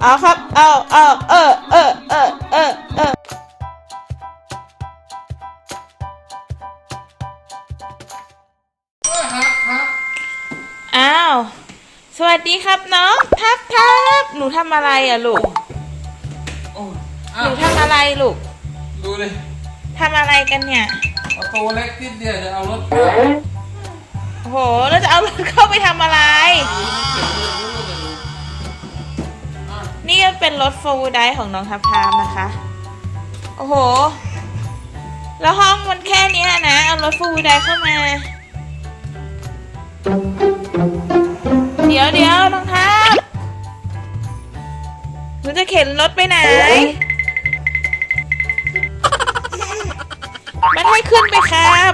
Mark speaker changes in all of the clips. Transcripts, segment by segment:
Speaker 1: เอาครับ เอาเอาเออเออเออเออเอออ้าว สวัสดีครับน้องทับทับหนูทำอะไรอะลูก
Speaker 2: โอ้ย
Speaker 1: ห
Speaker 2: อ้า
Speaker 1: นู
Speaker 2: ว
Speaker 1: ทำอะไรลูก
Speaker 2: ดูเลย
Speaker 1: ทำอะไรกันเนี่ย
Speaker 2: ประตูเล็กนิดเดียวจะเอารถเข้า
Speaker 1: โอ้โห แล้วจะเอารถเข้าไปทำอะไร นี่ก็เป็นรถโฟล์ไดของน้องทับทามนะคะ โอ้โห แล้วห้องมันแค่เนี้ยนะ เอารถโฟล์ไดเข้ามา เดี๋ยวเดี๋ยวน้องทับหนูจะเข็นรถไปไหน มันให้ขึ้นไปครับ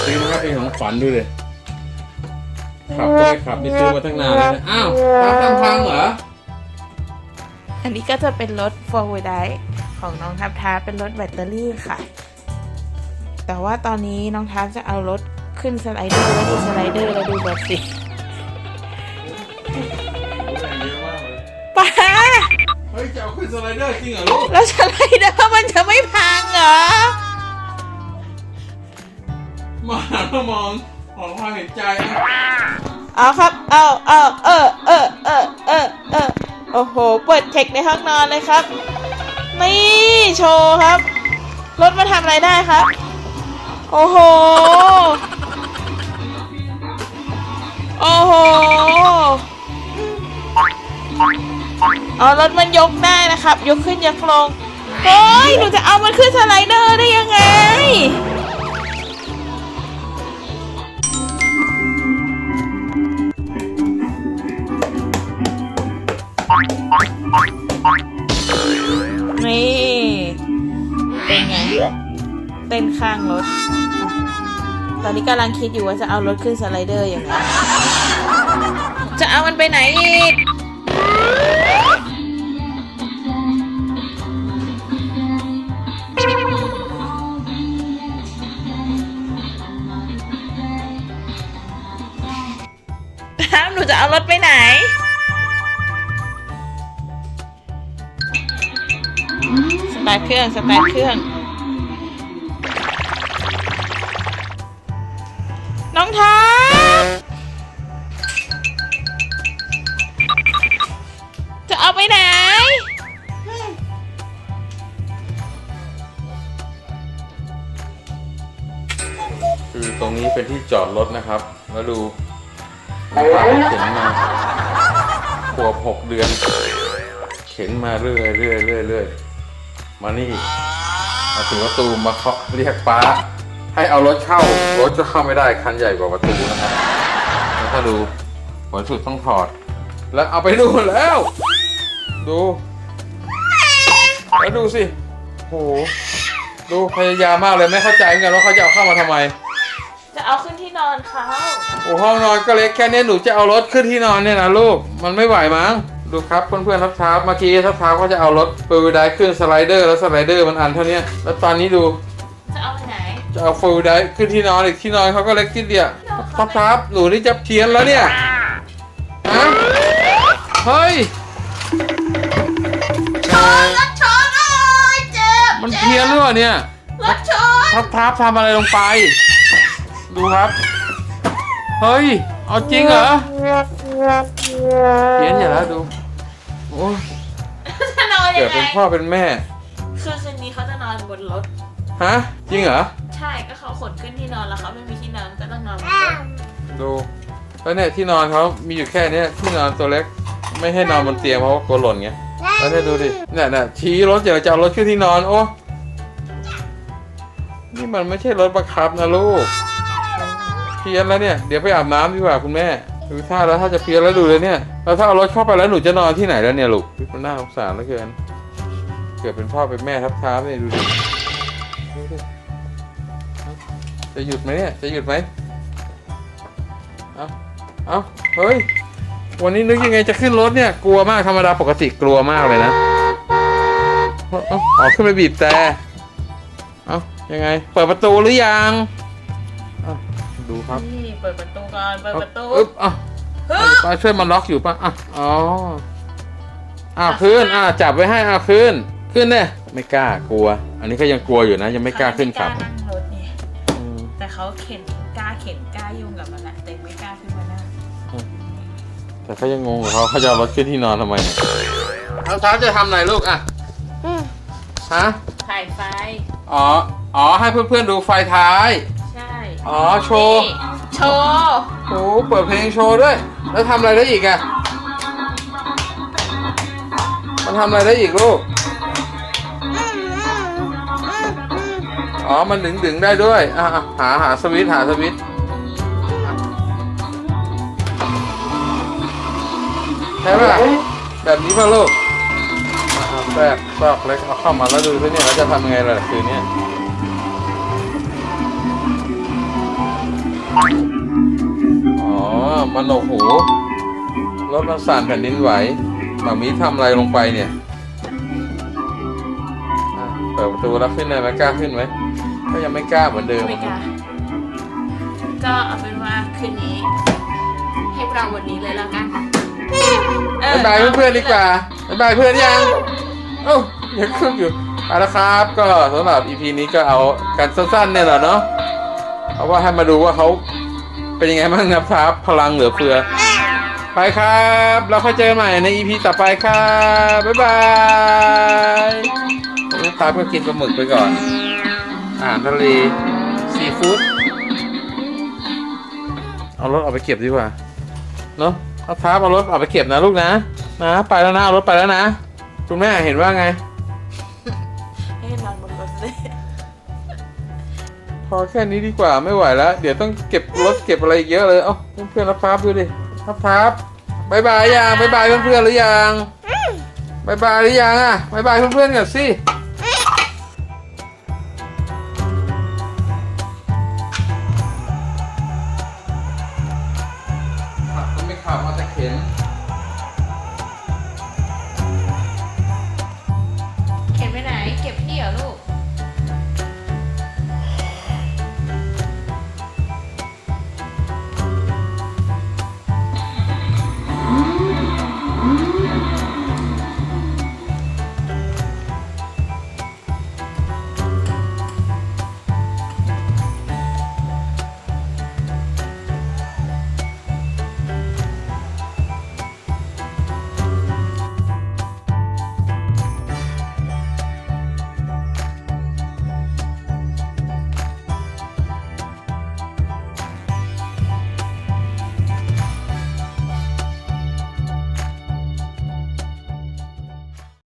Speaker 2: โอกาสซื้อมาเป็นของฝันดูเลยขับก็ไม่ขับนี่ซื้อมาตั้งนานแล้วนะอ้าวตามทางพังเหรอ
Speaker 1: อันนี้ก็จะเป็นรถ4 wheel drive ของน้องทับท้าเป็นรถแบตเตอรี่ค่ะ แต่ว่าตอนนี้น้องทับจะเอารถขึ้นสไลเดอร์แล้วดูสไลเดอร์แล้วดูรถสิ
Speaker 2: แรงเยอะมากเลย
Speaker 1: ป้า
Speaker 2: เฮ้ยจะเอาขึ้นสไลเดอร์จริงเหรอลูก
Speaker 1: แล้วสไลเดอร์มันจะไม่พังเหรอ
Speaker 2: มาหันมามองขอความเห็นใจนะ
Speaker 1: เอาครับ เอาเอาเออเออเออเออเออโอ้โห เปิดเช็คในห้องนอนเลยครับ นี่โชว์ครับ รถมาทำอะไรได้ครับ โอ้โห โอ้โห เอารถมันยกได้นะครับ ยกขึ้นยกลง เฮ้ย หนูจะเอามันขึ้นสไลเดอร์ได้ยังไง นข้างรถ ตอนนี้กำลังคิดอยู่ว่าจะเอารถขึ้นสไลเดอร์ยังไงจะเอามันไปไหนอีกถามหนูจะเอารถไปไหน สตาร์ทเครื่อง สตาร์ทเครื่อง น้องทัพจะเอาไปไหน
Speaker 2: คือตรงนี้เป็นที่จอดรถนะครับ แล้วดูน้องฟ้าเข็นมาขวบหกเดือน เข็นมาเรื่อยเรื่อยเรื่อยเรื่อยมานี่มาถึงประตูมาเคาะเรียกป้า ให้เอารถเข้ารถจะเข้าไม่ได้คันใหญ่กว่าประตูนะครับแล้วถ้าดูผลสุดต้องถอด แล้วเอาไปดูแล้ว ดูแล้วดูสิโหดูพยายามมากเลยไม่เข้าใจเหมือนกันว่าเขาจะเอาเข้ามาทำไม
Speaker 1: จะเอาขึ้นที่นอนเขา
Speaker 2: โอ้ห้องนอนก็เล็กแค่นี้หนูจะเอารถขึ้นที่นอนเนี่ยนะลูกมันไม่ไหวมั้งดูครับเพื่อนๆทับเท้าเมื่อกี้ทับเท้าก็จะเอารถฟูลไดขึ้นสไลเดอร์แล้วสไลเดอร์มันอันเท่านี้แล้วตอนนี้ดู จะเอาฟูลไดขึ้นที่นอนอีกที่นอนเขาก็เล็กนิดเดียวทับเท้าหนูนี่จะเพี้ยนแล้วเนี่ยฮะเฮ้ย
Speaker 1: รถชนโอ้ยเจ็บ
Speaker 2: มันเพี้ยนหรือเปล่าเนี่ย
Speaker 1: รถชน
Speaker 2: ทับทับทำอะไรลงไป ดูครับ เฮ้ย เอาจริงเหรอเพี้ยนอย่าแล้วดูโอ้ย
Speaker 1: จะนอนยั
Speaker 2: เกิด
Speaker 1: งไง
Speaker 2: เป็นพ่อเป็นแม่
Speaker 1: คือคืนนี้เขาจะนอนบนรถ
Speaker 2: ฮะจริงเหรอ
Speaker 1: ใช่ก็เขาขนขึ้นที่นอนแล้วเขาไม่มีที่นอนก็ต้องนอนบนรถ
Speaker 2: ดูแล้วเนี่ยที่นอนเขามีอยู่แค่เนี้ยที่นอนตัวเล็กไม่ให้นอนบนเตียงเพราะว่ากลัวหล่นไงแล้วเนี่ยดูดิเนี่ยเนี่ยชี้รถเดี๋ยวจะเอารถขึ้นที่นอนโอ้นี่มันไม่ใช่รถบังคับนะลูกเพี้ยนแล้วเนี่ยเดี๋ยวไปอาบน้ำดีกว่าคุณแม่ดูท่าแล้วถ้าจะเพี้ยนแล้วดูเลยเนี่ยแล้วถ้าเอารถเข้าไปแล้วหนูจะนอนที่ไหนแล้วเนี่ยลูกมันน่าสงสารเหลือเกิน เกิดเป็นพ่อเป็นแม่ทับท้ามเนี่ยดูดิดูดิ จะหยุดไหมเนี่ย จะหยุดไหมเอาเอาเฮ้ย วันนี้นึกยังไงจะขึ้นรถเนี่ย กลัวมากธรรมดาปกติกลัวมากเลยนะเอาเอาเอาขึ้นไปบีบแต่ยังไง เปิดประตูหรือยังอะดูครับ
Speaker 1: นี่เปิดประตูก่อน เปิดประตู
Speaker 2: อึ๊บอะ
Speaker 1: ฮึบ
Speaker 2: ป้าช่วยมันล็อกอยู่ป่ะ อะ อ๋ออะขึ้น อะจับไว้ให้อะขึ้น ขึ้นเนี่ยไม่กล้ากลัว อันนี้ก็ยังกลัวอยู่นะ ยังไม่กล้าขึ้นขับ
Speaker 1: เขาไม่กล้านั่งรถนี่
Speaker 2: อืม
Speaker 1: แต่เขาเข็นกล้าเข็นกล้ายุ่งกับมันแหละแต่ไม่กล้าขึ้นมานั่ง
Speaker 2: แต่เขายังงงกับเขาเขาจะเอารถขึ้นที่นอนทำไมเนี่ยเอาเช้าจะทำไหนลูกอะฮะ
Speaker 1: ถ่ายไฟ
Speaker 2: อ๋ออ๋อให้เพื่อนๆดูไฟท้าย
Speaker 1: ใช่
Speaker 2: อ๋อโชว์
Speaker 1: นี่โชว์
Speaker 2: โอ้เปิดเพลงโชว์ด้วย แล้วทำอะไรได้อีกอะมันทำอะไรได้อีกลูก อ๋อ มันดึงดึงๆได้ด้วยอะอะหาหาสวิตช์หาสวิตช์อะใช่ป่ะแบบนี้ป่ะลูกอะแทรกซอกเล็กเอาเข้ามาแล้วดูสิเนี่ยเราจะทำยังไงล่ะคืนนี้อ๋อ มันโอ้โหรถมันสั่นแผ่นดินไหวหมามีทำอะไรลงไปเนี่ยอะเปิดประตูแล้วขึ้นเลยไหมกล้าขึ้นไหม ก็ยังไม่กล้าเหมือนเดิม
Speaker 1: ไม่กล้าก็เอาเป็นว่าคืนนี้ ให้เราวันนี้เลยแล้วกันเออ
Speaker 2: บ๊ายบายเพื่อนๆดีกว่าบ๊ายบายเพื่อนยังเอ้ายังขึ้นอยู่เอาละครับ ก็สำหรับ EP นี้ก็เอากันสั้นๆเนี่ยแหละเนาะเพราะว่าให้มาดูว่าเขาเป็นยังไงบ้างนะครับ พลังเหลือเฟือ ไปครับแล้วค่อยเจอกันใหม่ใน EP ต่อไปครับ บ๊ายบายลูกค้าก็กินปลาหมึกไปก่อน อาหารทะเลซีฟู้ดเอารถออกไปเก็บดีกว่าเนอะเอาท้าเอารถออกไปเก็บนะลูกนะนะไปแล้วนะเอารถไปแล้วนะคุณแม่เห็นว่าไง
Speaker 1: ให้นอนบนรถเลย
Speaker 2: พอแค่นี้ดีกว่าไม่ไหวแล้ว เดี๋ยวต้องเก็บรถเก็บอะไรอีกเยอะเลยเอ้าเพื่อนๆรับฟ้าดูดิรับฟ้าบายบายยังบายบายเพื่อนๆหรือยังบายบายหรือยังอะบายบายเพื่อนๆกันสิ